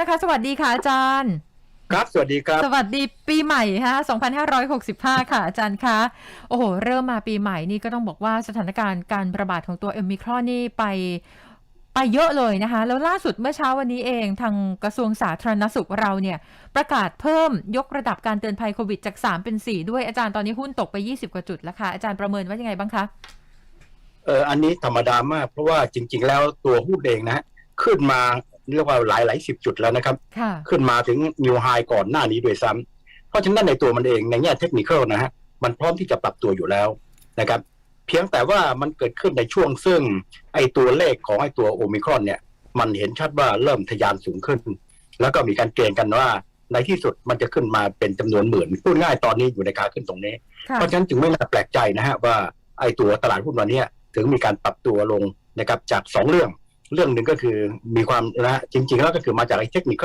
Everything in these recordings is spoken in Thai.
นะคะ สวัสดีค่ะอาจารย์ ครับ สวัสดีครับ สวัสดีปีใหม่ฮะ2565 ค่ะอาจารย์คะ โอ้โห เริ่มมาปีใหม่นี่ก็ต้องบอกว่าสถานการณ์การระบาดของตัวเอมิครอนนี่ไปไปเยอะเลยนะคะ แล้วล่าสุดเมื่อเช้าวันนี้เองทางกระทรวงสาธารณสุขเราเนี่ย ประกาศเพิ่มยกระดับการเตือนภัยโควิดจาก 3 เป็น 4 ด้วยอาจารย์ตอนนี้หุ้นตกไป 20 กว่าจุดแล้วค่ะ อาจารย์ประเมินว่ายังไงบ้างคะเอออันนี้ธรรมดามาก เพราะว่าจริง ๆ แล้วตัวหุ้นเองนะฮะขึ้นมา เรียกว่าหลายหลายสิบจุดแล้วนะครับค่ะขึ้นมาถึงนิวไฮก่อนหน้านี้ด้วยซ้ำเพราะฉะนั้นในตัวมันเองในแง่เทคนิคนะฮะมันพร้อมที่จะปรับตัวอยู่แล้วนะครับ เพียงแต่ว่ามันเกิดขึ้นในช่วงซึ่ง ไอตัวเลขของไอตัวโอมิครอนเนี่ย มันเห็นชัดว่าเริ่มทะยานสูงขึ้น แล้วก็มีการเกณฑ์กันว่าในที่สุดมันจะขึ้นมาเป็นจำนวนหมื่นพูดง่ายตอนนี้อยู่ในขาขึ้นตรงนี้ค่ะเพราะฉะนั้นจึงไม่น่าแปลกใจนะฮะว่าไอ้ตัวตลาดหุ้นวันเนี้ยถึงมีการปรับตัวลงนะครับจากสองเรื่อง เรื่องหนึ่งก็คือมีความนะจริง ๆ แล้วก็คือมาจากไอ้เทคนิค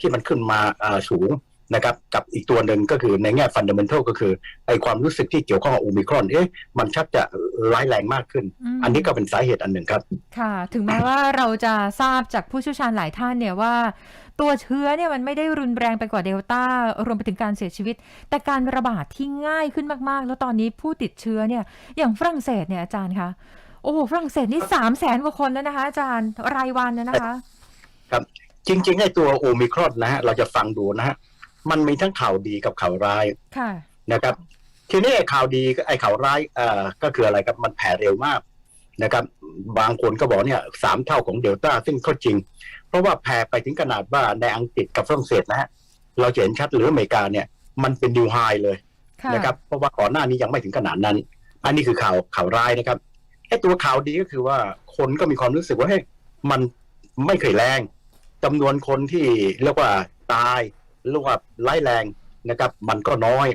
ที่มันขึ้นมาอ่าสูงนะครับกับอีกตัวหนึ่งก็คือในแง่ฟันเดเมนทัลก็คือไอ้ความรู้สึกที่เกี่ยวข้องกับโอมิครอนเอ๊ะมันชักจะร้ายแรงมากขึ้นมอันนี้ก็เป็นสาเหตุอันหนึ่งครับ ค่ะ ถึงแม้ว่าเราจะทราบจากผู้เชี่ยวชาญหลายท่านเนี่ยว่า ตัวเชื้อเนี่ยมันไม่ได้รุนแรงไปกว่าเดลต้ารวมไปถึงการเสียชีวิต แต่การระบาดที่ง่ายขึ้นมากๆ แล้วตอนนี้ผู้ติดเชื้อเนี่ยอย่างฝรั่งเศสเนี่ยอาจารย์คะ โอ้โหฝรั่งเศสนี่สามแสนกว่าคนแล้วนะคะ อาจารย์ รายวันนะนะคะจริงๆไอ้ตัวโอมิครอนนะฮะเราจะฟังดูนะฮะมันมีทั้งข่าวดีกับข่าวร้ายค่ะนะครับ ทีนี้ไอ้ข่าวดีไอ้ข่าวร้ายเอ่อก็คืออะไรครับมันแผ่เร็วมากนะครับ บางคนก็บอกเนี่ยสามเท่าของเดลต้าซึ่งก็จริง เพราะว่าแผ่ไปถึงขนาดว่าในอังกฤษกับฝรั่งเศสนะฮะเราจะเห็นชัดหรืออเมริกาเนี่ย มันเป็นดิวไฮเลยค่ะนะครับ เพราะว่าก่อนหน้านี้ยังไม่ถึงขนาดนั้น อันนี้คือข่าวข่าวร้ายนะครับ ไอ้ตัวข่าวดีก็คือว่าคนก็มีความรู้สึกว่าเฮ้ยมันไม่เคยแรงจำนวนคนที่เรียกว่าตายหรือว่าไร้แรงนะครับ มันก็น้อย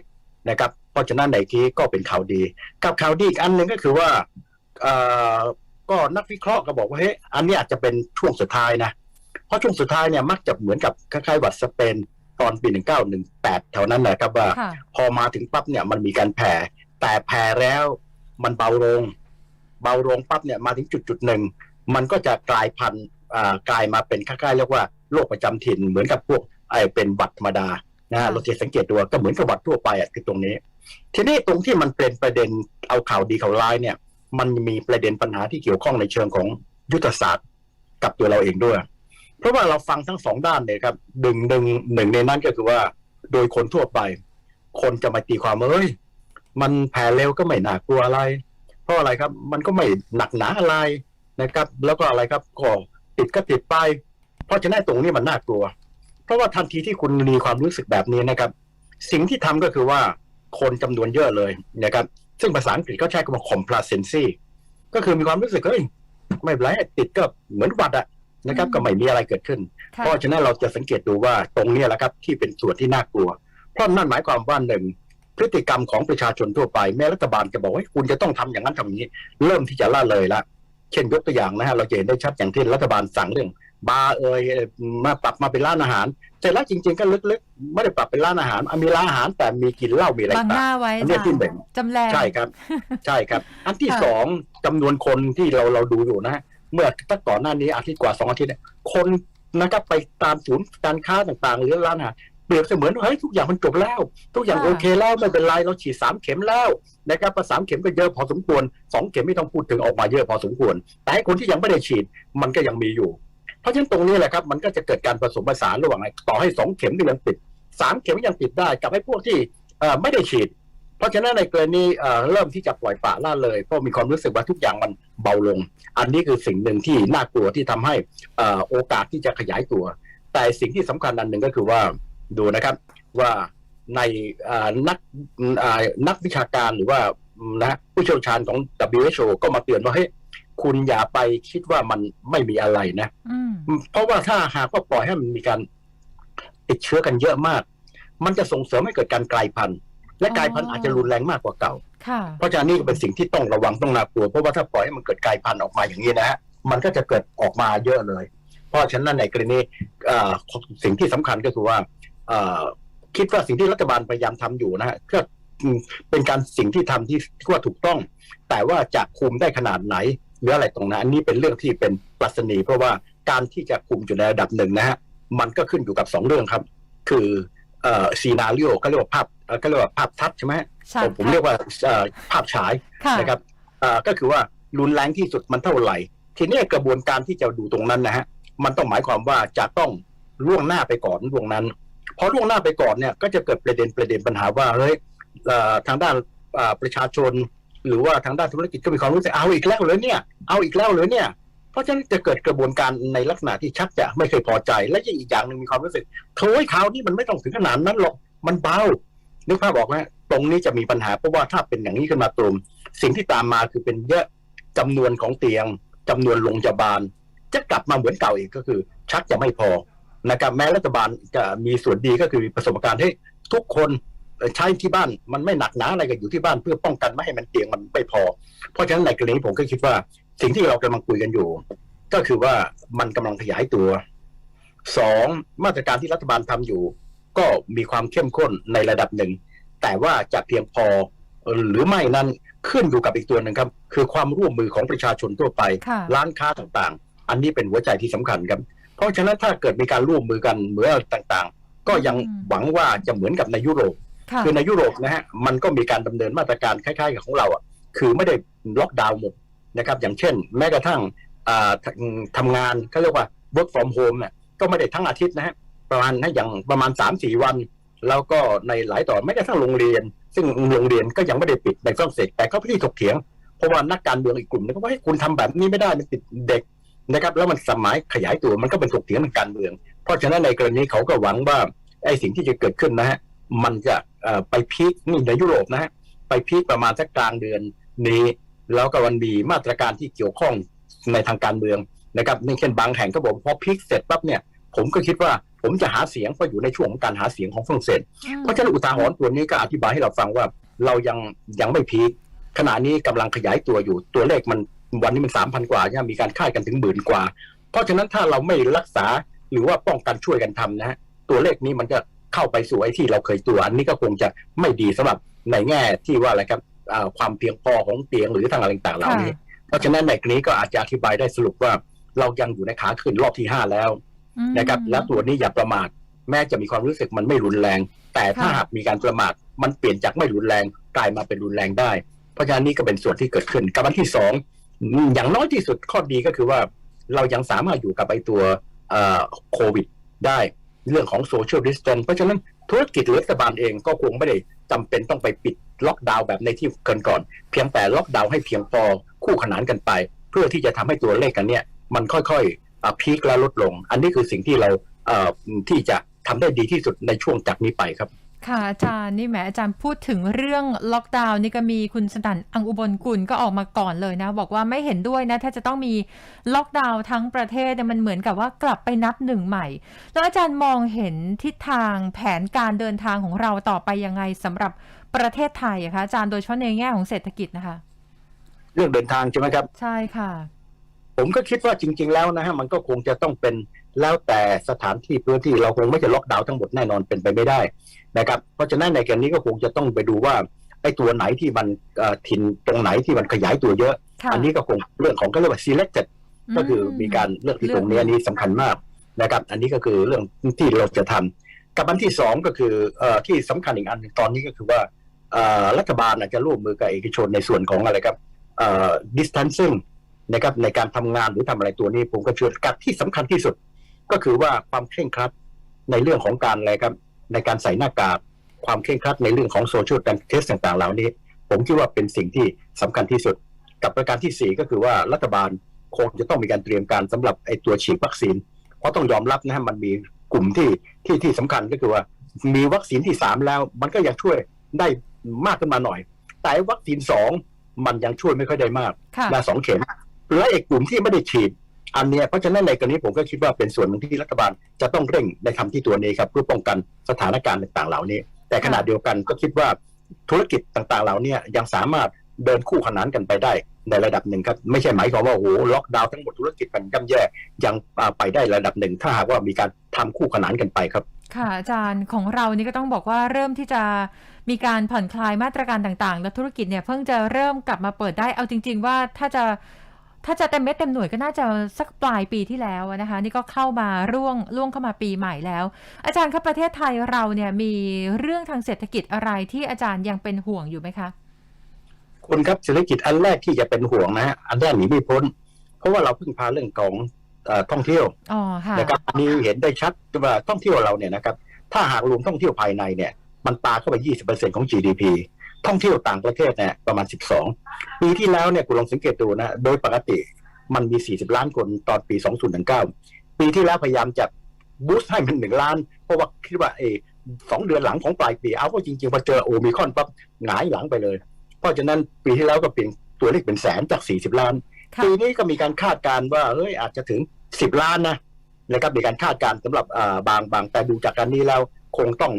นะครับ เพราะฉะนั้นในที่ก็เป็นข่าวดี กับข่าวดีอีกอันหนึ่งก็คือว่าเอ่อก็นักวิเคราะห์ก็บอกว่าเฮ้ยอันนี้อาจจะเป็นช่วงสุดท้ายนะ เพราะช่วงสุดท้ายเนี่ยมักจะเหมือนกับคล้ายๆหวัดสเปนตอนปี1918แถวนั้นนะครับว่าค่ะพอมาถึงปั๊บเนี่ยมันมีการแผ่แต่แผ่แล้วมันเบาลง เบาลงปั๊บเนี่ยมาถึงจุดจุดๆหนึ่งมันก็จะกลายพันธุ์อ่ากลายมาเป็นคล้ายๆเรียกว่าโรคประจำถิ่นเหมือนกับพวกไอ้เป็นหวัดธรรมดานะฮะค่ะเราจะสังเกตดูก็เหมือนกับหวัดทั่วไปอะคือตรงนี้ ทีนี้ตรงที่มันเป็นประเด็นเอาข่าวดีข่าวร้ายเนี่ย มันมีประเด็นปัญหาที่เกี่ยวข้องในเชิงของยุทธศาสตร์กับตัวเราเองด้วย เพราะว่าเราฟังทั้งสองด้านเลยครับหนึ่งหนึ่งหนึ่งในนั้นก็คือว่าโดยคนทั่วไป คนจะมาตีความว่าเอ้ยมันแผ่เร็วก็ไม่น่ากลัวอะไร เพราะอะไรครับ มันก็ไม่หนักหนาอะไรนะครับ แล้วก็อะไรครับก็ติดก็ติดไป เพราะฉะนั้นตรงนี้มันน่ากลัว เพราะว่าทันทีที่คุณมีความรู้สึกแบบนี้นะครับ สิ่งที่ทำก็คือว่าคนจำนวนเยอะเลยนะครับ ซึ่งภาษาอังกฤษเขาใช้คำว่า complacency ก็คือมีความรู้สึกเฮ้ยไม่เป็นไรติดก็เหมือนหวัดอะนะครับอืมก็ไม่มีอะไรเกิดขึ้นค่ะเพราะฉะนั้นเราจะสังเกตดูว่าตรงเนี้ยแหละครับที่เป็นส่วนที่น่ากลัว เพราะนั่นหมายความว่าหนึ่ง พฤติกรรมของประชาชนทั่วไป แม้รัฐบาลจะบอกว่าเฮ้ยคุณจะต้องทำอย่างนั้นทำอย่างนี้ เริ่มที่จะละเลยละเช่นยกตัวอย่างนะฮะเราจะเห็นได้ชัดอย่างที่รัฐบาลสั่งเรื่องบาร์เอยเอ่อมาปรับมาเป็นร้านอาหารแต่แล้วจริง ๆ ก็ลึกๆไม่ได้ปรับเป็นร้านอาหารอะมีร้านอาหารแต่มีกินเหล้ามีอะไรบังหต่างน้าไว้อันนี้อาจารที่ย์หนึ่งจำแรงใช่ครับ ใช่ครับ อันที่ค่ะสองจำนวนคนที่เราเราดูอยู่นะฮะเมื่อตั้งก่อนหน้านี้อาทิตย์กว่าสองอาทิตย์เนี่ยคนนะครับไปตามศูนย์การค้าต่างๆ หรือร้านอาหาร เปรียบเสมือนว่าเฮ้ยทุกอย่างมันจบแล้ว ทุกอย่างโอเคแล้วไม่เป็นไรเราฉีดสามเข็มแล้วนะครับพอสามเข็มก็เยอะพอสมควรสองเข็มไม่ต้องพูดถึงออกมาเยอะพอสมควร แต่ให้คนที่ยังไม่ได้ฉีดมันก็ยังมีอยู่ เพราะฉะนั้นตรงนี้แหละครับมันก็จะเกิดการผสมผสานระหว่างไอ้ต่อให้สองเข็มก็ยังติดสามเข็มก็ยังติดได้กับไอ้พวกที่เอ่อไม่ได้ฉีด เพราะฉะนั้นในกรณีเอ่อเริ่มที่จะปล่อยปละละเลยเพราะมีความรู้สึกว่าทุกอย่างมันเบาลง อันนี้คือสิ่งหนึ่งที่น่ากลัวที่ทำให้เอ่อโอกาสที่จะขยายตัว แต่สิ่งที่สำคัญอันหนึ่งก็คือว่า ดูนะครับว่าในเอ่อนักเอ่อนักวิชาการหรือว่านะผู้เชี่ยวชาญของ WHO ก็มาเตือนว่าเฮ้ยคุณอย่าไปคิดว่ามันไม่มีอะไรนะอืมเพราะว่าถ้าหากว่าปล่อยให้มันมีการติดเชื้อกันเยอะมาก มันจะส่งเสริมให้เกิดการกลายพันธุ์ และกลายพันธุ์อ๋อออาจจะรุนแรงมากกว่าเก่าค่ะเพราะฉะนั้นนี่ก็เป็นสิ่งที่ต้องระวังต้องน่ากลัวเพราะว่าถ้าปล่อยให้มันเกิดกลายพันธุ์ออกมาอย่างนี้นะฮะมันก็จะเกิดออกมาเยอะเลย เพราะฉะนั้นในกรณีเอ่อสิ่งที่สำคัญก็คือว่าเอ่อ คิดว่าสิ่งที่รัฐบาลพยายามทำอยู่นะฮะก็อืมเป็นการสิ่งที่ทำที่ที่ว่าถูกต้อง แต่ว่าจะคุมได้ขนาดไหนหรืออะไรตรงนั้นอันนี้เป็นเรื่องที่เป็นปรัชนีเพราะว่าการที่จะคุมอยู่ในระดับหนึ่งนะฮะมันก็ขึ้นอยู่กับสองเรื่องครับ คือเอ่อซีนารีโอก็เรียกว่าภาพเอ่อก็เรียกว่าภาพทัศน์ใช่ไหมใช่ผมผมค่ะเรียกว่าเอ่อภาพฉายค่ะนะครับเอ่อก็คือว่ารุนแรงที่สุดมันเท่าไหร่ ทีนี้กระบวนการที่จะดูตรงนั้นนะฮะมันต้องหมายความว่าจะต้องล่วงหน้าไปก่อนล่วงนั้น พอล่วงหน้าไปก่อนเนี่ยก็จะเกิดประเด็นประเด็นปัญหาว่าเฮ้ยทางด้านประชาชน หรือว่าทางด้านธุรกิจก็มีความรู้สึกเอาอีกแล้วเลยเนี่ยเอาอีกแล้วเลยเนี่ยเพราะฉะนั้นจะเกิดกระบวนการในลักษณะที่ชักจะไม่เคยพอใจ และยังอีกอย่างหนึ่งมีความรู้สึกโถ่คราวนี้มันไม่ต้องถึงขนาดนั้นหรอกมันเบานึกภาพออกไหมตรงนี้จะมีปัญหาเพราะว่าถ้าเป็นอย่างนี้ขึ้นมาตรงสิ่งที่ตามมาคือเป็นเยอะจำนวนของเตียงจำนวนโรงพยาบาล จะกลับมาเหมือนเก่าอีกก็คือ ชักจะไม่พอ นะครับแม้รัฐบาลจะมีส่วนดีก็คือมีประสบการณ์ให้ทุกคนเอ่อใช้ที่บ้านมันไม่หนักหนาอะไรกันอยู่ที่บ้านเพื่อป้องกันไม่ให้มันเตียงมันไม่พอ เพราะฉะนั้นในกรณีนี้ผมก็คิดว่า สิ่งที่เรากำลังคุยกันอยู่ ก็คือว่ามันกำลังขยายตัวสองมาตรการที่รัฐบาลทำอยู่ ก็มีความเข้มข้นในระดับหนึ่ง แต่ว่าจะเพียงพอหรือไม่นั้นขึ้นอยู่กับอีกตัวหนึ่งครับ คือความร่วมมือของประชาชนทั่วไปค่ะร้านค้าต่างๆ อันนี้เป็นหัวใจที่สำคัญครับ เพราะฉะนั้นถ้าเกิดมีการร่วมมือกันเหมือนต่างๆ ก็ยังอืมหวังว่าจะเหมือนกับในยุโรปค่ะคือในยุโรปนะฮะมันก็มีการดำเนินมาตรการคล้ายๆกับของเราอะคือไม่ได้ล็อกดาวน์หมดนะครับอย่างเช่น แม้กระทั่งอ่าทำทำงานเขาเรียกว่า work from home เนี่ยก็ไม่ได้ทั้งอาทิตย์นะฮะประมาณนะอย่างประมาณสามสี่วัน แล้วก็ในหลายต่อแม้กระทั่งโรงเรียน ซึ่งโรงเรียนก็ยังไม่ได้ปิดในฝรั่งเศสแต่ก็พี่ถกเถียงเพราะว่านักการเมืองอีกกลุ่มนึงก็ว่าให้คุณทำแบบนี้ไม่ได้มันติดเด็ก นะครับแล้วมันสมัยขยายตัวมันก็เป็นถกเถียงทางการเมือง เพราะฉะนั้นในกรณีเขาก็หวังว่าไอ้สิ่งที่จะเกิดขึ้นนะฮะมันจะเอ่อไปพีคนี่ในยุโรปนะฮะไปพีคประมาณสักกลางเดือนนี้ แล้วก็วันมีมาตรการที่เกี่ยวข้องในทางการเมืองนะครับนี่เช่นบางแห่งก็บอกพอพีคเสร็จปั๊บเนี่ยผมก็คิดว่าผมจะหาเสียงเพราะอยู่ในช่วงของการหาเสียงของฝรั่งเศสเพราะฉะนั้นอุทาหรณ์ตัวนี้ก็อธิบายให้เราฟังว่าเรายังยังไม่พีคขณะนี้กำลังขยายตัวอยู่ตัวเลขมัน วันนี้มันสามพันกว่าใช่ไหมมีการคาดกันถึงหมื่นกว่า เพราะฉะนั้นถ้าเราไม่รักษาหรือว่าป้องกันช่วยกันทำนะฮะตัวเลขนี้มันจะเข้าไปสู่ไอ้ที่เราเคยตัวอันนี้ก็คงจะไม่ดีสำหรับในแง่ที่ว่าอะไรครับอ่าความเพียงพอของเตียงหรือทางอะไรต่างๆเหล่านี้ เพราะฉะนั้นในกรณีก็อาจจะอธิบายได้สรุปว่าเรายังอยู่ในขาขึ้นรอบที่ห้าแล้วอืมนะครับ แล้วตัวนี้อย่าประมาทแม้จะมีความรู้สึกมันไม่รุนแรง แต่ถ้าค่ะหากมีการประมาทมันเปลี่ยนจากไม่รุนแรงกลายมาเป็นรุนแรงได้ เพราะฉะนั้นนี่ก็เป็นส่วนที่เกิดขึ้นกับอันที่สอง อย่างน้อยที่สุดข้อดีก็คือว่าเรายังสามารถอยู่กับไอตัวโควิดได้เรื่องของโซเชียลดิส a ทนเพราะฉะนั้นธุรกิจหรือรัฐบาลเองก็คงไม่ได้จำเป็นต้องไปปิดล็อกดาวน์แบบในที่เกินก่อน เพียงแต่ล็อกดาวน์ให้เพียงพอคู่ขนานกันไป เพื่อที่จะทำให้ตัวเลขกันเนี่ย มันค่อยๆพีคและลดลง อันนี้คือสิ่งที่เราที่จะทำได้ดีที่สุดในช่วงจากนี้ไปครับ ค่ะอาจารย์นี่แหมอาจารย์พูดถึงเรื่องล็อกดาวน์นี่ก็มีคุณสนันอังอุบลกุลก็ออกมาก่อนเลยนะ บอกว่าไม่เห็นด้วยนะถ้าจะต้องมีล็อกดาวน์ทั้งประเทศเนี่ยมันเหมือนกับว่ากลับไปนับหนึ่งใหม่ แล้วอาจารย์มองเห็นทิศทางแผนการเดินทางของเราต่อไปยังไงสำหรับประเทศไทยอะคะอาจารย์โดยเฉพาะในแง่ของเศรษฐกิจนะคะ เรื่องเดินทางใช่ไหมครับ ใช่ค่ะ ผมก็คิดว่าจริง ๆ แล้วนะฮะมันก็คงจะต้องเป็น แล้วแต่สถานที่พื้นที่เราคงไม่จะล็อกดาวน์ทั้งหมดแน่นอนเป็นไปไม่ได้นะครับ เพราะฉะนั้นในกรณีก็คงจะต้องไปดูว่าไอ้ตัวไหนที่มันเอ่อถิ่นตรงไหนที่มันขยายตัวเยอะค่ะอันนี้ก็คงเรื่องของก็เรียกว่า selected ก็คือมีการเลือกที่ตรงนี้อันนี้สำคัญมากนะครับ อันนี้ก็คือเรื่องที่เราจะทำกับอันที่สองก็คือเอ่อที่สำคัญอีกอันหนึ่งตอนนี้ก็คือว่าเอ่อรัฐบาลอาจจะร่วมมือกับเอกชนในส่วนของอะไรครับเอ่อ distancing นะครับในการทำงานหรือทำอะไรตัวนี้ผมก็เชื่อกับที่สำคัญที่สุด ก็คือว่าความเคร่งครัดในเรื่องของการอะไรครับในการใส่หน้ากากความเคร่งครัดในเรื่องของโซเชียลการเทสต่างๆ เหล่านี้ ผมคิดว่าเป็นสิ่งที่สำคัญที่สุด กับประการที่สี่ก็คือว่ารัฐบาลคงจะต้องมีการเตรียมการสำหรับไอ้ตัวฉีดวัคซีน เพราะต้องยอมรับนะฮะมันมีกลุ่มที่ที่ที่สำคัญก็คือว่า มีวัคซีนที่สามแล้ว มันก็ยังช่วยได้มากขึ้นมาหน่อย แต่วัคซีนสองมันยังช่วยไม่ค่อยได้มากค่ะมาสองเข็มและอีกกลุ่มที่ไม่ได้ฉีด อันเนี้ยเพราะฉะนั้นในกรณีผมก็คิดว่าเป็นส่วนหนึ่งที่รัฐบาลจะต้องเร่งในทำที่ตัวนี้ครับเพื่อป้องกันสถานการณ์ต่างๆเหล่านี้ แต่ขณะเดียวกันก็คิดว่าธุรกิจต่างๆเหล่านี้ยังสามารถเดินคู่ขนานกันไปได้ในระดับหนึ่งครับไม่ใช่หมายความว่าโอ้โหล็อกดาวน์ทั้งหมดธุรกิจมันย่ำแย่ยังอ่าไปได้ระดับหนึ่ง ถ้าหากว่ามีการทำคู่ขนานกันไปครับ ค่ะอาจารย์ของเรานี่ก็ต้องบอกว่าเริ่มที่จะมีการผ่อนคลายมาตรการต่างๆ และธุรกิจเนี่ยเพิ่งจะเริ่มกลับมาเปิดได้เอาจริง ๆ ว่าถ้าจะ ถ้าจะเต็มเม็ดเต็มหน่วยก็น่าจะสักปลายปีที่แล้วอะนะคะ นี่ก็เข้ามาร่วงล่วงเข้ามาปีใหม่แล้ว อาจารย์ครับประเทศไทยเราเนี่ยมีเรื่องทางเศรษฐกิจอะไรที่อาจารย์ยังเป็นห่วงอยู่ไหมคะคุณครับเศรษฐกิจอันแรกที่จะเป็นห่วงนะฮะอันแรกหนีไม่พ้น เพราะว่าเราเพิ่งพาเรื่องของเอ่อท่องเที่ยวอ๋อค่ะนะครับอันนี้เห็นได้ชัดว่าท่องเที่ยวเราเนี่ยนะครับถ้าหากรวมท่องเที่ยวภายในเนี่ย มันปาเข้าไป 20%ของ GDP ท่องเที่ยวต่างประเทศเนี่ยประมาณ 12 ปีที่แล้วเนี่ยคุณลองสังเกตดูนะโดยปกติมันมี 40 ล้านคนตอนปี 2019 ปีที่แล้วพยายามจะบูสต์ให้มันหนึ่งล้าน เพราะว่าคิดว่าเออสองเดือนหลังของปลายปีเอาก็จริงๆพอเจอโอมิครอนปั๊บหงายหลังไปเลย เพราะฉะนั้นปีที่แล้วก็เปลี่ยนตัวเลขเป็นแสนจาก 40 ล้านค่ะปีนี้ก็มีการคาดการณ์ว่าเฮ้ยอาจจะถึง 10 ล้านนะนะครับมีการคาดการณ์สำหรับอ่าบางบางแต่ดูจากการนี้แล้วคงต้อง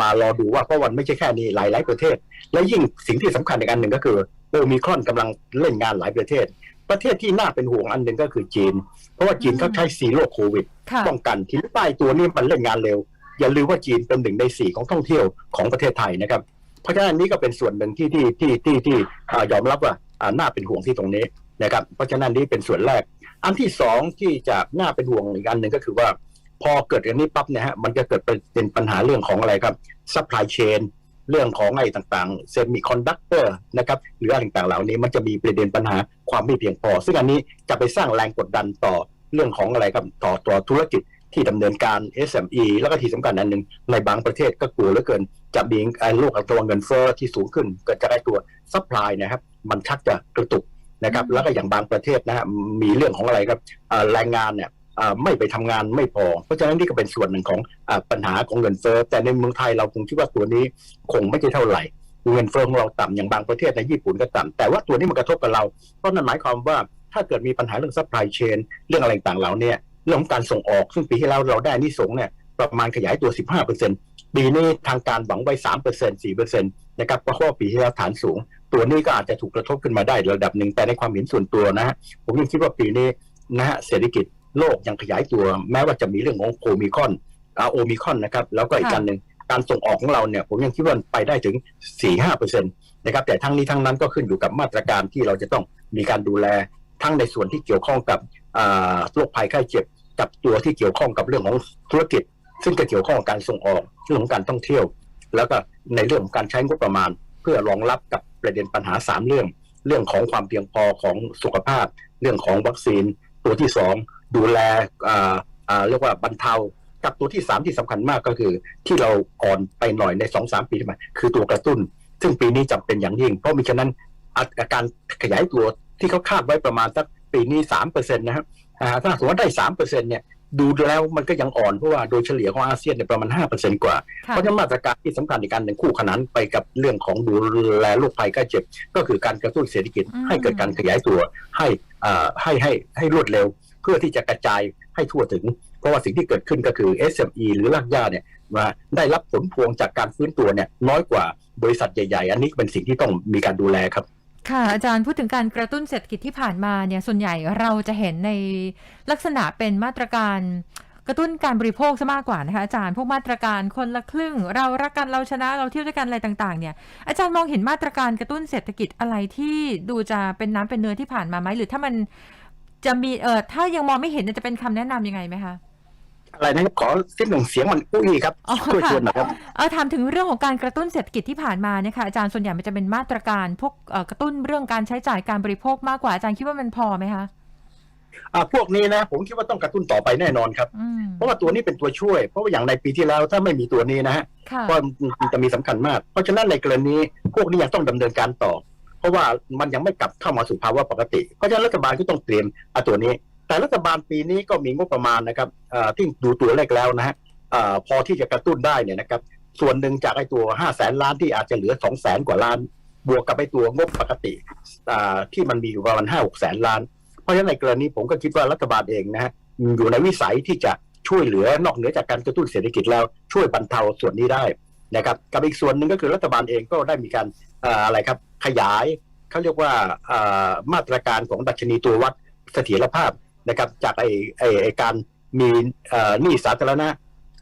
มารอดูว่าเพราะวันไม่ใช่แค่นี้หลายหลายๆประเทศ และยิ่งสิ่งที่สำคัญอีกอันหนึ่งก็คือโอมิครอนกำลังเล่นงานหลายประเทศ ประเทศที่น่าเป็นห่วงอันหนึ่งก็คือจีน เพราะว่าจีนเขาใช้ซีโร่โควิดค่ะป้องกันทีนี้ป้ายตัวนี้มันเล่นงานเร็ว อย่าลืมว่าจีนเป็นหนึ่งในสี่ของท่องเที่ยวของประเทศไทยนะครับ เพราะฉะนั้นอันนี้ก็เป็นส่วนหนึ่งที่ที่ที่ที่ที่อ่ายอมรับว่าอ่าน่าเป็นห่วงที่ตรงนี้นะครับเพราะฉะนั้นนี่เป็นส่วนแรก อันที่สองที่จะน่าเป็นห่วงอีกอันหนึ่งก็คือว่า พอเกิดอันนี้ปั๊บเนี่ยฮะมันจะเกิดเป็นปัญหาเรื่องของอะไรครับ supply chain เรื่องของไอ้ต่างๆ semiconductor นะครับหรืออะไรต่างๆเหล่านี้มันจะมีประเด็นปัญหาความไม่เพียงพอ ซึ่งอันนี้จะไปสร้างแรงกดดันต่อเรื่องของอะไรครับต่อต่อธุรกิจที่ดำเนินการ SME แล้วก็ที่สำคัญอันหนึ่งในบางประเทศก็กลัวเหลือเกิน จะมีไอ้โรคตัวเงินเฟ้อที่สูงขึ้นก็จะได้ตัว supply นะครับมันชักจะกระตุกนะครับอืมแล้วก็อย่างบางประเทศนะฮะมีเรื่องของอะไรครับเอ่อแรงงานเนี่ยเอ่อ ไม่ไปทำงานไม่พอ เพราะฉะนั้นนี่ก็เป็นส่วนหนึ่งของอปัญหาของเงินเฟ้อแต่ในเมืองไทยเราคงคิดว่าตัวนี้คงไม่ใช่เท่าไหร่เงินเฟ้อของเราต่ำอย่างบางประเทศในญี่ปุ่นก็ต่ำแต่ว่าตัวนี้มันกระทบกับเราเพราะนั่นหมายความว่าถ้าเกิดมีปัญหาเรื่อง supply chain เรื่องอะไรต่างๆเหล่าเนี้เรื่องของการส่งออกซึ่งปีที่แล้วเราได้นี่สงเนี่ยประมาณขยายตัว 15%ปีนี้ทางการหวังไว้ 3% 4%นะครับเพราะว่าปีที่แล้วฐานสูง ตัวนี้ก็อาจจะถูกกระทบขึ้นมาได้ระดับหนึ่งแต่ในความเห็นส่วนตัวนะฮะผมยังคิดว่าปีนี้นะฮะเศรษฐกิจ โลกยังขยายตัวแม้ว่าจะมีเรื่องของโอมิครอนโอมิครอนนะครับ แล้วก็อีกค่ะการหนึ่งการส่งออกของเราเนี่ย ผมยังคิดว่าไปได้ถึง 4-5%นะครับ แต่ทั้งนี้ทั้งนั้นก็ขึ้นอยู่กับมาตรการที่เราจะต้องมีการดูแลทั้งในส่วนที่เกี่ยวข้องกับอ่าโรคภัยไข้เจ็บกับตัวที่เกี่ยวข้องกับเรื่องของธุรกิจ ซึ่งก็เกี่ยวข้องกับการส่งออกเรื่องของการท่องเที่ยว แล้วก็ในเรื่องของการใช้งบประมาณ เพื่อรองรับกับประเด็นปัญหาสามเรื่อง เรื่องของความเพียงพอของสุขภาพ เรื่องของวัคซีนตัวที่สอง ดูแลอ่าอ่าเรียกว่าบรรเทากับตัวที่สามที่สำคัญมากก็คือ ที่เราอ่อนไปหน่อยในสองสามปีที่ผ่านมาคือตัวกระตุ้น ซึ่งปีนี้จำเป็นอย่างยิ่ง เพราะมิฉะนั้นอาอาการขยายตัวที่เขาคาดไว้ประมาณสักปีนี้สามเปอร์เซ็นต์นะครับอ่าถ้าสมมติว่าได้สามเปอร์เซ็นต์เนี่ยดูแล้วมันก็ยังอ่อนเพราะว่าโดยเฉลี่ยของอาเซียนเนี่ยประมาณห้าเปอร์เซ็นต์กว่าค่ะเพราะฉะนั้นมาตรการที่สำคัญในการหนึ่งคู่ขนานไปกับเรื่องของดูแลโรคภัยไข้เจ็บ ก็คือการกระตุ้นเศรษฐกิจอืมให้เกิดการขยายตัวให้อ่าให้ให้ให้รวดเร็วเพื่อที่จะกระจายให้ทั่วถึง เพราะว่าสิ่งที่เกิดขึ้นก็คือ SME หรือรากหญ้าเนี่ยมาได้รับผลพวงจากการฟื้นตัวเนี่ยน้อยกว่าบริษัทใหญ่ ๆ อันนี้เป็นสิ่งที่ต้องมีการดูแลครับค่ะอาจารย์พูดถึงการกระตุ้นเศรษฐกิจที่ผ่านมาเนี่ยส่วนใหญ่เราจะเห็นในลักษณะเป็นมาตรการกระตุ้นการบริโภคซะมากกว่านะคะอาจารย์พวกมาตรการคนละครึ่ง เรารักกันเราชนะเราเที่ยวด้วยกันอะไรต่างๆเนี่ยอาจารย์มองเห็นมาตรการกระตุ้นเศรษฐกิจอะไรที่ดูจะเป็นน้ำเป็นเนื้อที่ผ่านมาไหมหรือถ้ามัน จะมีเออถ้ายังมองไม่เห็นเนี่ยจะเป็นคำแนะนำยังไงไหมคะ อะไรนะครับขอสิ้นหนึ่งเสียงมันอุ้ยครับอ๋อช่วยค่ะชวนหนะครับ เออถามถึงเรื่องของการกระตุ้นเศรษฐกิจที่ผ่านมาเนี่ยค่ะอาจารย์ส่วนใหญ่มันจะเป็นมาตรการพวกเอ่อกระตุ้นเรื่องการใช้จ่ายการบริโภคมากกว่าอาจารย์คิดว่ามันพอไหมคะ อ่าพวกนี้นะ ผมคิดว่าต้องกระตุ้นต่อไปแน่นอนครับ อืมเพราะว่าตัวนี้เป็นตัวช่วย เพราะว่าอย่างในปีที่แล้วถ้าไม่มีตัวนี้นะฮะค่ะก็มันจะมีสำคัญมาก เพราะฉะนั้นในกรณีพวกนี้ยังต้องดำเนินการต่อ เพราะว่ามันยังไม่กลับเข้ามาสู่ภาวะปกติ เพราะฉะนั้นรัฐบาลก็ต้องเตรียมเอาตัวนี้ แต่รัฐบาลปีนี้ก็มีงบประมาณนะครับที่ดูตัวเลขแล้วนะฮะพอที่จะกระตุ้นได้เนี่ยนะครับส่วนหนึ่งจากไอ้ตัว5 0 0แสนล้านที่อาจจะเหลือ2 0 0แสนกว่าล้าน บวกกับไอ้ตัวงบปกติที่มันมีอยู่ประมาณ5 6แสนล้าน เพราะฉะนั้นในกรณีผมก็คิดว่ารัฐบาลเองนะฮะอยู่ในวิสัยที่จะช่วยเหลือนอกเหนือจากการกระตุ้นเศรษฐกิจแล้วช่วยบรรเทาส่วนนี้ได้นะครับกับอีกส่วนหนึ่งก็คือรัฐบาลเองก็ได้มีการ อ่ออะไรครับ ขยายเขาเรียกว่าเอ่อมาตรการของดัชนีตัววัดเสถียรภาพนะครับ จากไอ้ไอ้ไอ้การมีเอ่อหนี้สาธารณะ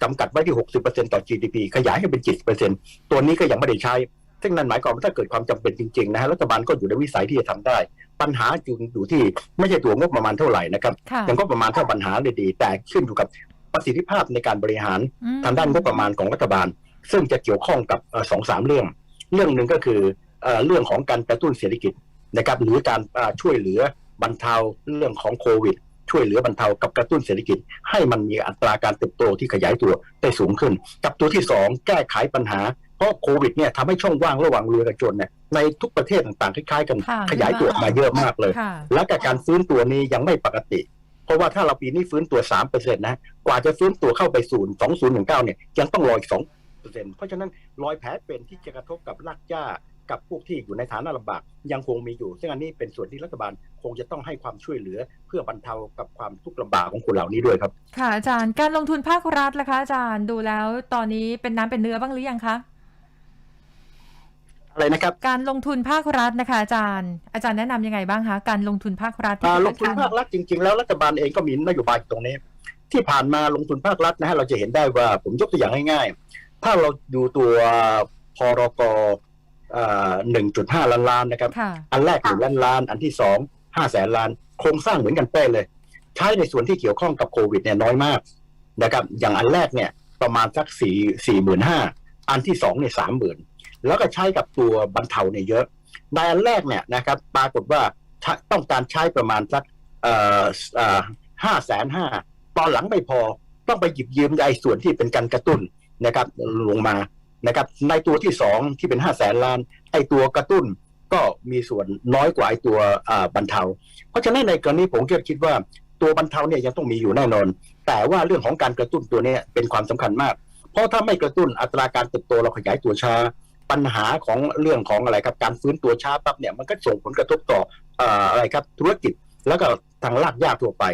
จำกัดไว้ที่ 60%ต่อ GDP ขยายให้เป็น 70%ตัวนี้ก็ยังไม่ได้ใช้ ซึ่งนั่นหมายความว่าถ้าเกิดความจำเป็นจริง ๆ นะฮะรัฐบาลก็อยู่ในวิสัยที่จะทำได้ ปัญหาจึงอยู่ที่ไม่ใช่ตัวงบประมาณเท่าไหร่นะครับค่ะยังก็ประมาณเท่าปัญหาเลยดี แต่ขึ้นอยู่กับประสิทธิภาพในการบริหารอืมทางด้านงบประมาณของรัฐบาล ซึ่งจะเกี่ยวข้องกับเอ่อสองสามเรื่อง เรื่องหนึ่งก็คือเอ่อเรื่องของการกระตุ้นเศรษฐกิจนะครับหรือการเอ่อช่วยเหลือบรรเทาเรื่องของโควิด ช่วยเหลือบรรเทากับกระตุ้นเศรษฐกิจ ให้มันมีอัตราการเติบโตที่ขยายตัวได้สูงขึ้น กับตัวที่สองแก้ไขปัญหา เพราะโควิดเนี่ยทำให้ช่องว่างระหว่างรวยกับจนเนี่ยในทุกประเทศต่างๆคล้ายๆกันค่ะขยายตัวออกมาเยอะมากเลยค่ะและกับการฟื้นตัวนี้ยังไม่ปกติเพราะว่าถ้าเราปีนี้ฟื้นตัว 3%นะ กว่าจะฟื้นตัวเข้าไปศูนย์2019 เนี่ย ยังต้องรออีก 2% เพราะฉะนั้นรอยแผลเป็นที่จะกระทบกับรากหญ้ากับพวกที่อยู่ในฐานะลำบากยังคงมีอยู่ ซึ่งอันนี้เป็นส่วนที่รัฐบาลคงจะต้องให้ความช่วยเหลือ เพื่อบรรเทากับความทุกข์ลำบากของคนเหล่านี้ด้วยครับ ค่ะอาจารย์การลงทุนภาครัฐล่ะคะอาจารย์ดูแล้วตอนนี้เป็นน้ำเป็นเนื้อบ้างหรือยังคะอะไรนะครับการลงทุนภาครัฐนะคะอาจารย์ อาจารย์แนะนำยังไงบ้างคะการลงทุนภาครัฐที่อ่าจะลงทุนภาครัฐจริง ๆ แล้วรัฐบาลเองก็มีนโยบายตรงนี้ ที่ผ่านมาลงทุนภาครัฐนะฮะเราจะเห็นได้ว่าผมยกตัวอย่างง่ายๆ ถ้าเราดูตัวพรกหนึ่งจุดห้าล้านล้านนะครับ ค่ะ อันแรกหนึ่งล้านล้าน อันที่สองห้าแสนล้าน โครงสร้างเหมือนกันเป๊ะเลย ใช้ในส่วนที่เกี่ยวข้องกับโควิดเนี่ยน้อยมากนะครับ อย่างอันแรกเนี่ยประมาณสักสี่สี่หมื่นห้าอันที่สองเนี่ยสามหมื่นแล้วก็ใช้กับตัวบรรเทาเนี่ยเยอะ ในอันแรกเนี่ยนะครับ ปรากฏว่าใช้ต้องการใช้ประมาณสักเอ่อเอ่อห้าแสนห้าตอนหลังไม่พอต้องไปหยิบยืมไอ้ส่วนที่เป็นการกระตุ้น นะครับลงมานะครับในตัวที่สองที่เป็นห้าแสนล้าน ไอตัวกระตุ้นก็มีส่วนน้อยกว่าไอตัวบรรเทา เพราะฉะนั้นในกรณีผมก็คิดว่าตัวบรรเทาเนี่ยยังต้องมีอยู่แน่นอน แต่ว่าเรื่องของการกระตุ้นตัวเนี้เป็นความสำคัญมาก เพราะถ้าไม่กระตุ้นอัตราการเติบโตเราขยายตัวช้าปัญหาของเรื่องของอะไรครับการฟื้นตัวช้าปั๊บเนี่ยมันก็ส่งผลกระทบต่ออะไรครับธุรกิจแล้วก็ทางลากยากทั่วไป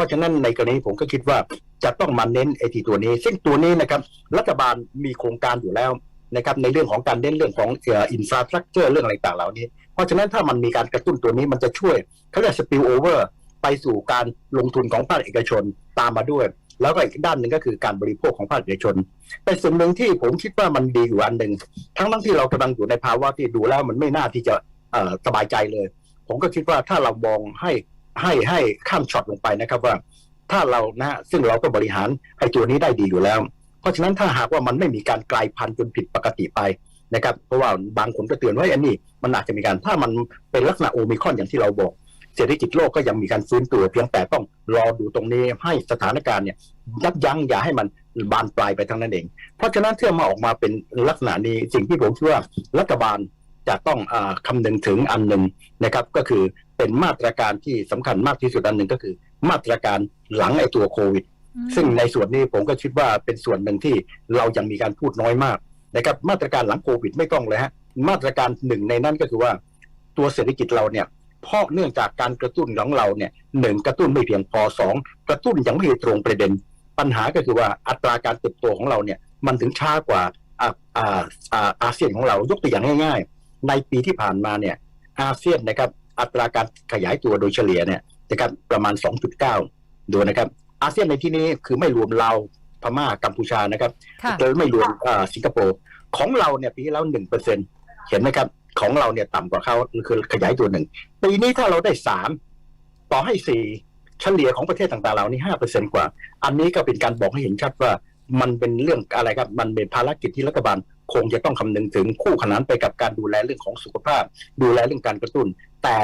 ราะฉะนั้นในกรณีผมก็คิดว่าจะต้องมาเน้นไอทีตัวนี้ ซึ่งตัวนี้นะครับรัฐบาลมีโครงการอยู่แล้วนะครับในเรื่องของการเน้นเรื่องของอินฟราสตรักเจอร์เรื่องอะไรต่างเหล่านี้ เพราะฉะนั้นถ้ามันมีการกระตุ้นตัวนี้มันจะช่วยเขาเรียกสปิลโอเวอร์ไปสู่การลงทุนของภาคเอกชนตามมาด้วย แล้วก็อีกด้านหนึ่งก็คือการบริโภคของภาคเอกชน แต่ส่วนหนึ่งที่ผมคิดว่ามันดีอยู่อันหนึ่งทั้งทั้งที่เรากำลังอยู่ในภาวะที่ดูแล้วมันไม่น่าที่จะสบายใจเลย ผมก็คิดว่าถ้าเรามองให้ ให้ให้ข้ามช็อตลงไปนะครับว่า ถ้าเรานะซึ่งเราก็บริหารไอ้ตัวนี้ได้ดีอยู่แล้ว เพราะฉะนั้นถ้าหากว่ามันไม่มีการกลายพันธุ์จนผิดปกติไปนะครับ เพราะว่าบางคนก็เตือนว่าอันนี้มันอาจจะมีการถ้ามันเป็นลักษณะโอมิคอนอย่างที่เราบอกเศรษฐกิจโลกก็ยังมีการฟื้นตัวเพียงแต่ต้องรอดูตรงนี้ให้สถานการณ์เนี่ยยับยั้งอย่าให้มันบานปลายไปทั้งนั้นเอง เพราะฉะนั้นเที่อมาออกมาเป็นลักษณะนี้สิ่งที่ผมคิดว่ารัฐบาลจะต้องอคำนึงถึงอันหนึ่งนะครับ ก็คือ เป็นมาตรการที่สำคัญมากที่สุดอันหนึ่งก็คือ มาตรการหลังไอตัวโควิดอืมซึ่งในส่วนนี้ผมก็คิดว่าเป็นส่วนหนึ่งที่เรายังมีการพูดน้อยมากนะครับมาตรการหลังโควิดไม่ต้องเลยฮะมาตรการหนึ่งในนั้นก็คือว่า ตัวเศรษฐกิจเราเนี่ยเพราะเนื่องจากการกระตุ้นของเราเนี่ยหนึ่งกระตุ้นไม่เพียงพอสองกระตุ้นยังไม่ตรงประเด็น ปัญหาก็คือว่าอัตราการเติบโตของเราเนี่ยมันถึงช้ากว่าอ่าอ่าอ่าอาเซียนของเรายกตัวอย่างง่าย ๆ ในปีที่ผ่านมาเนี่ยอาเซียนนะครับอัตราการขยายตัวโดยเฉลี่ยเนี่ยนะครับประมาณ 2.9 ดูนะครับ อาเซียนในที่นี้คือไม่รวมเราวพม่ากัมพูชานะครับค่ะโดยไม่รวมอ่าสิงคโปร์ของเราเนี่ยปีที่แล้วหนึ่งเปอร์เซ็นเห็นไหมครับ ของเราเนี่ยต่ำกว่าเขาคือขยายตัวหนึ่งปีนี้ถ้าเราได้สามต่อให้สี่เฉลี่ยของประเทศต่างๆเหล่านี้ห้าเปอร์เซ็นกว่า อันนี้ก็เป็นการบอกให้เห็นชัดว่ามันเป็นเรื่องอะไรครับ มันเป็นภารกิจที่รัฐบาลคงจะต้องคำนึงถึงคู่ขนานไปกับการดูแลเรื่องของสุขภาพ ดูแลเรื่องการกระตุ้น แต่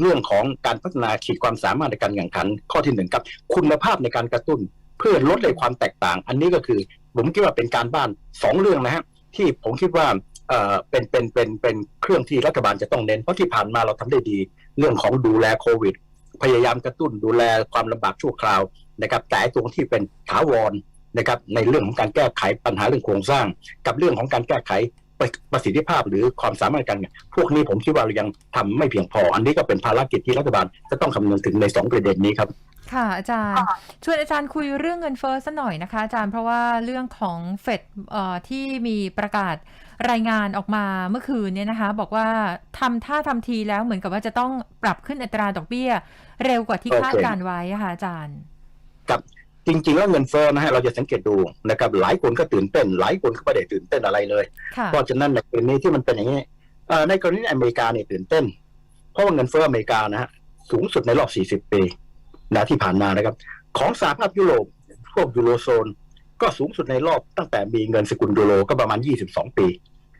เรื่องของการพัฒนาขีดความสามารถในการแข่งขัน ข้อที่หนึ่งครับ คุณภาพในการกระตุ้น เพื่อลดเลยความแตกต่าง อันนี้ก็คือผมคิดว่าเป็นการบ้านสองเรื่องนะฮะที่ผมคิดว่าเออเป็นเป็นเป็นเป็นเครื่องที่รัฐบาลจะต้องเน้นเพราะที่ผ่านมาเราทำได้ดี เรื่องของดูแลโควิด พยายามกระตุ้นดูแลความลำบากชั่วคราวนะครับแต่ตรงที่เป็นถาวรนะครับในเรื่องของการแก้ไขปัญหาเรื่องโครงสร้าง กับเรื่องของการแก้ไข ประประสิทธิภาพหรือความสามารถในการงานพวกนี้ผมคิดว่าเรายังทำไม่เพียงพอ อันนี้ก็เป็นภารกิจที่รัฐบาลจะต้องคำนึงถึงในสองประเด็นนี้ครับค่ะอาจารย์ชวนอาจารย์คุยเรื่องเงินเฟ้อสักหน่อยนะคะ อาจารย์เพราะว่าเรื่องของเฟดเอ่อที่มีประกาศรายงานออกมาเมื่อคืนเนี่ยนะคะ บอกว่าทำท่าทำทีแล้วเหมือนกับว่าจะต้องปรับขึ้นอัตราดอกเบี้ย เร็วกว่าที่โอเคคาดการไว้อะค่ะอาจารย์กับ จริง ๆ แล้วเงินเฟ้อนะฮะเราจะสังเกตดูนะครับหลายคนก็ตื่นเต้น หลายคนก็ไม่ได้ตื่นเต้นอะไรเลยค่ะเพราะฉะนั้นในกรณีที่มันเป็นอย่างนี้เอ่อในกรณีอเมริกาเนี่ยตื่นเต้น เพราะราะว่าเงินเฟ้ออเมริกานะฮะสูงสุดในรอบ 40 ปีนะที่ผ่านมานะครับ ของสหภาพยุโรปพวกยูโรโซน ก็สูงสุดในรอบตั้งแต่มีเงินสกุลยูโรก็ประมาณ 22 ปี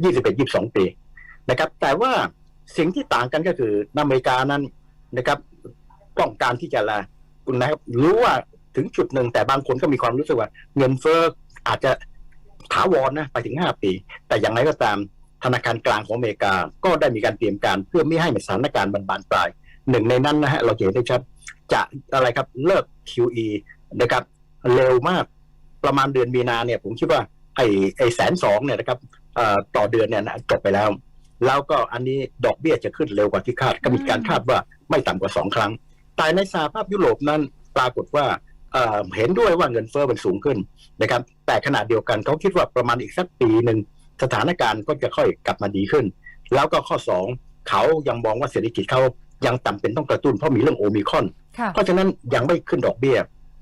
21 22 ปีนะครับ แต่ว่าสิ่งที่ต่างกันก็คืออเมริกานั้นนะครับ ต้องการที่จะละคุณนะครับรู้ว่า ถึงจุดหนึ่ง แต่บางคนก็มีความรู้สึกว่า เงินเฟ้ออาจจะถาวรนะไปถึง5ปี แต่อย่างไรก็ตามธนาคารกลางของอเมริกาก็ได้มีการเตรียมการเพื่อไม่ให้สถานการณ์มันบานปลายหนึ่งในนั้นนะฮะเราจะเห็นได้ชัดจะอะไรครับเลิก QE นะครับเร็วมากประมาณเดือนมีนาเนี่ย ผมคิดว่าไอ้ไอ้แสนสองเนี่ยนะครับเอ่อต่อเดือนเนี่ยนะจบไปแล้ว แล้วก็อันนี้ดอกเบี้ยจะขึ้นเร็วกว่าที่คาดก็มีการคาดว่าไม่ต่ำกว่าสองครั้ง แต่ในสหภาพยุโรปนั้นปรากฏว่า เอ่อเห็นด้วยว่าเงินเฟ้อมันสูงขึ้นนะครับ แต่ขณะเดียวกันเขาคิดว่าประมาณอีกสักปีหนึ่งสถานการณ์ก็จะค่อยกลับมาดีขึ้น แล้วก็ข้อสองเขายังมองว่าเศรษฐกิจเขายังจำเป็นต้องกระตุ้นเพราะมีเรื่องโอมิครอนค่ะเพราะฉะนั้นยังไม่ขึ้นดอกเบี้ย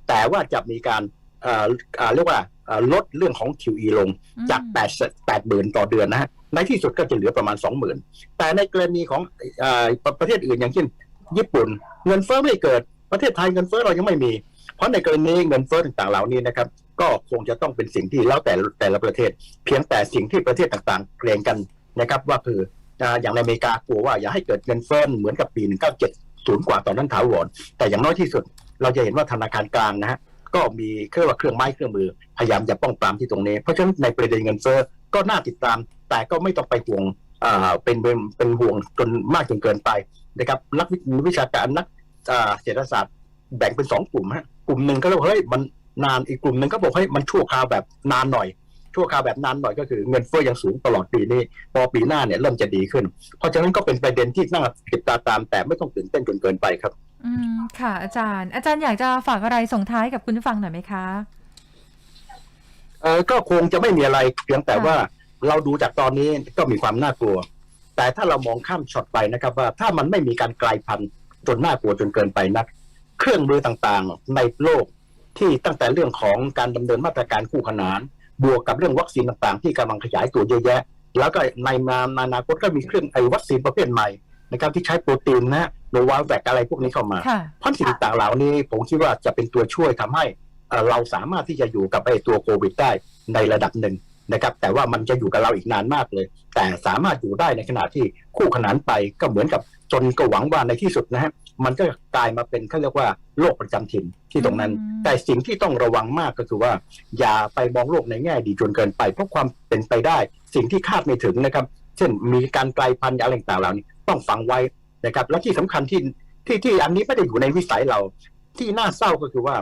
แต่ว่าจะมีการเอ่อเอ่อเรียกว่าเอ่อลดเรื่องของ QE ลงจาก8 8หมื่นต่อเดือนนะฮะในที่สุดก็จะเหลือประมาณ 20,000 แต่ในกรณีของเอ่อประประเทศอื่นอย่างเช่น ญี่ปุ่น เงินเฟ้อไม่เกิดประเทศไทยเงินเฟ้อเรายังไม่มี เพราะในกรณีเงินเฟ้อต่างๆเหล่านี้นะครับ ก็คงจะต้องเป็นสิ่งที่แล้วแต่แต่ละประเทศ เพียงแต่สิ่งที่ประเทศต่างๆ เกรงกันนะครับ ว่าคืออย่างในอเมริกากลัวว่าอย่าให้เกิดเงินเฟ้อเหมือนกับปี 1970กว่าตอนนั้นถาวรแต่อย่างน้อยที่สุด เราจะเห็นว่าธนาคารกลางนะฮะก็มีเครื่องว่าเครื่องไม้เครื่องมือพยายามจะป้องปรามที่ตรงนี้ เพราะฉะนั้นในประเด็นเงินเฟ้อก็น่าติดตาม แต่ก็ไม่ต้องไปห่วงเป็นเป็นเป็นห่วงจนมากจนเกินไปนะครับนักวิชาการนักเศรษฐศาสตร์ แบ่งเป็นสองกลุ่มฮะกลุ่มหนึ่งก็เลยบอกเฮ้ยมันนานอีกกลุ่มหนึ่งก็บอกให้ยมันชั่วคราวแบบนานหน่อย ชั่วคราวแบบนานหน่อยก็คือเงินเฟ้อยังสูงตลอดปีนี้พอปีหน้าเนี่ยเริ่มจะดีขึ้น เพราะฉะนั้นก็เป็นประเด็นที่น่าติดตามตาม แต่ไม่ต้องตื่นเต้นจนเกินไปครับ อืมค่ะ อาจารย์ อาจารย์อยากจะฝากอะไรส่งท้ายกับคุณผู้ฟังหน่อยไหมคะเออก็คงจะไม่มีอะไรเพียงแต่ค่ะว่าเราดูจากตอนนี้ก็มีความน่ากลัว แต่ถ้าเรามองข้ามช็อตไปนะครับว่าถ้ามันไม่มีการกลายพันธุ์จนน่ากลัวจนเกินไปนัก เครื่องมือต่างๆ ในโลกที่ตั้งแต่เรื่องของการดำเนินมาตรการคู่ขนาน บวกกับเรื่องวัคซีนต่างๆ ที่กำลังขยายตัวเยอะแยะ แล้วก็ในมาในอนาคตก็มีเครื่องไอ้วัคซีนประเภทใหม่นะครับที่ใช้โปรตีนนะโนวาแวกอะไรพวกนี้เข้ามาค่ะเพราะสิ่งต่างๆเหล่านี้ผมคิดว่าจะเป็นตัวช่วยทำให้เอ่อเราสามารถที่จะอยู่กับไอ้ตัวโควิดได้ในระดับหนึ่งนะครับ แต่ว่ามันจะอยู่กับเราอีกนานมากเลย แต่สามารถอยู่ได้ในขณะที่คู่ขนานไปก็เหมือนกับจนก็หวังว่าในที่สุดนะฮะ มันก็กลายมาเป็นเขาเรียกว่าโรคประจำถิ่นที่ตรงนั้นอืมแต่สิ่งที่ต้องระวังมากก็คือว่า อย่าไปมองโลกในแง่ดีจนเกินไป เพราะความเป็นไปได้ สิ่งที่คาดไม่ถึงนะครับ เช่นมีการกลายพันธุ์อะไรต่างๆเหล่านี้ต้องฟังไว้นะครับ และที่สำคัญที่ที่ที่อันนี้ไม่ได้อยู่ในวิสัยเรา ที่น่าเศร้าก็คือว่า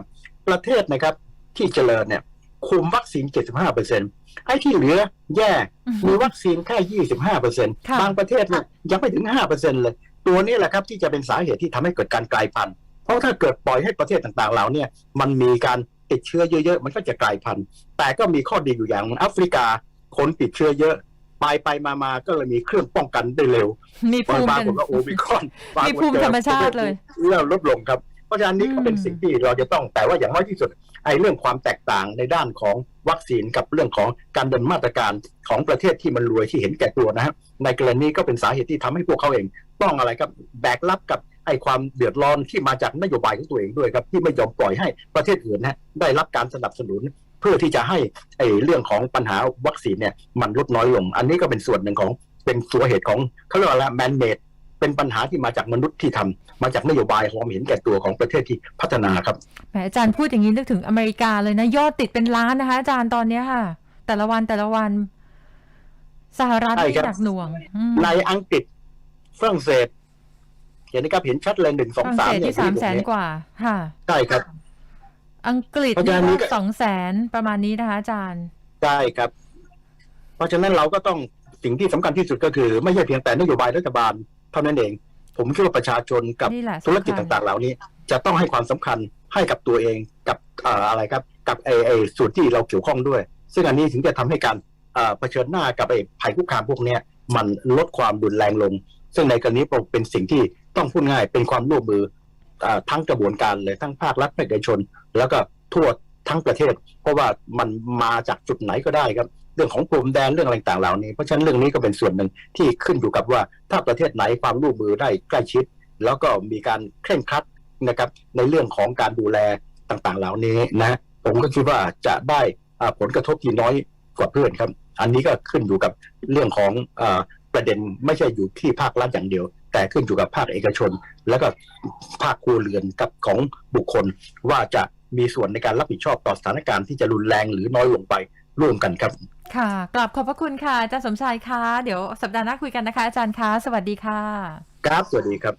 ประเทศนะครับที่เจริญเนี่ยคุมวัคซีน 75เปอร์เซ็นต์ไอ้ที่เหลือแย่ มีวัคซีนแค่ 25เปอร์เซ็นต์ค่ะบางประเทศเนี่ยยังไม่ถึง5เปอร์เซ็นต์เลย ตัวนี้แหละครับที่จะเป็นสาเหตุที่ทำให้เกิดการกลายพันธุ์ เพราะถ้าเกิดปล่อยให้ประเทศต่างๆเหล่าเนี่ยมันมีการติดเชื้อเยอะๆ มันก็จะกลายพันธุ์ แต่ก็มีข้อดีอยู่อย่างแอฟริกาคนติดเชื้อเยอะไปไปมามาก็เลยมีเครื่องป้องกันได้เร็วมีปราภูมิกกันฏว่าโอมิครอนปรากฏมีภูมิธรรมชาติเลยเริ่มลดลงครับ เพราะฉะนั้นนี่ก็เป็นอืมสิ่งที่เราจะต้องแต่ว่าอย่างน้อยที่สุดไอ้เรื่องความแตกต่างในด้านของวัคซีนกับเรื่องของการดำเนินมาตรการของประเทศที่มันรวยที่เห็นแก่ตัวนะฮะในกรณีก็เป็นสาเหตุที่ทำให้พวกเขาเอง ต้องอะไรครับแบกรับกับไอ้ความเดือดร้อนที่มาจากนโยบายของตัวเองด้วยครับ ที่ไม่ยอมปล่อยให้ประเทศอื่นนะฮะได้รับการสนับสนุนเพื่อที่จะให้ไอ้เรื่องของปัญหาวัคซีนเนี่ยมันลดน้อยลง อันนี้ก็เป็นส่วนหนึ่งของเป็นสาเหตุของเขาเรียกว่าอะไรแมนเมดเป็นปัญหาที่มาจากมนุษย์ที่ทำมาจากนโยบายความเห็นแก่ตัวของประเทศที่พัฒนาครับแหมอาจารย์พูดอย่างนี้นึกถึงอเมริกาเลยนะ ยอดติดเป็นล้านนะคะ อาจารย์ตอนเนี้ยค่ะ แต่ละวันแต่ละวันสหรัฐใช่นี่ครับหนักหน่วงอืมในอังกฤษ ฝรั่งเศสเห็นนะครับเห็นชัดเลยหนึ่งสฝองรั่งสาเศมสเนี่ยที่สามแสนกว่า ค่ะ ใช่ครับ อังกฤษเพราะฉะนั้นี่นนี่ก็ก็สองแสนประมาณนี้นะคะ อาจารย์ ใช่ครับ เพราะฉะนั้นเราก็ต้องสิ่งที่สำคัญที่สุดก็คือ ไม่ใช่เพียงแต่นโยบายรัฐบาลเท่านั้นเอง ผมคิดว่าประชาชนกับนี่แหละธุรกิจสำคัญต่าง ๆ เหล่านี้ จะต้องให้ความสำคัญให้กับตัวเองกับเอ่ออะไรครับ กับไอ้ไอ้ส่วนที่เราเกี่ยวข้องด้วย ซึ่งอันนี้ถึงจะทำให้การเอ่อเผชิญหน้ากับไอ้ภัยคุกคามพวกเนี้ยมันลดความรุนแรงลง ซึ่งในกรณีเป็นสิ่งที่ต้องพูดง่ายเป็นความร่วมมืออทั้งกระบวนการเลยทั้งภาครัฐภาคเอกชน แล้วก็ทั่วทั้งประเทศ เพราะว่ามันมาจากจุดไหนก็ได้ครับเรื่องของกลุ่มแดนเรื่องอะไรต่างเหล่านี้เพราะฉะนั้นเรื่องนี้ก็เป็นส่วนหนึ่งที่ขึ้นอยู่กับว่าถ้าประเทศไหนความร่วมมือได้ใกล้ชิด แล้วก็มีการเคร่งครัดนะครับในเรื่องของการดูแลต่างๆ เหล่านี้นะผมก็คิดว่าจะได้ผลกระทบที่น้อยกว่าเพื่อนครับ อันนี้ก็ขึ้นอยู่กับเรื่องของ ประเด็นไม่ใช่อยู่ที่ภาครัฐอย่างเดียว แต่ขึ้นอยู่กับภาคเอกชน แล้วก็ภาคครัวเรือนกับของบุคคล ว่าจะมีส่วนในการรับผิดชอบต่อสถานการณ์ที่จะรุนแรงหรือน้อยลงไปร่วมกันครับ ค่ะกลับขอบพระคุณค่ะอาจารย์สมชายคะเดี๋ยวสัปดาห์หน้าคุยกันนะคะอาจารย์คะสวัสดีค่ะ ครับสวัสดีครับ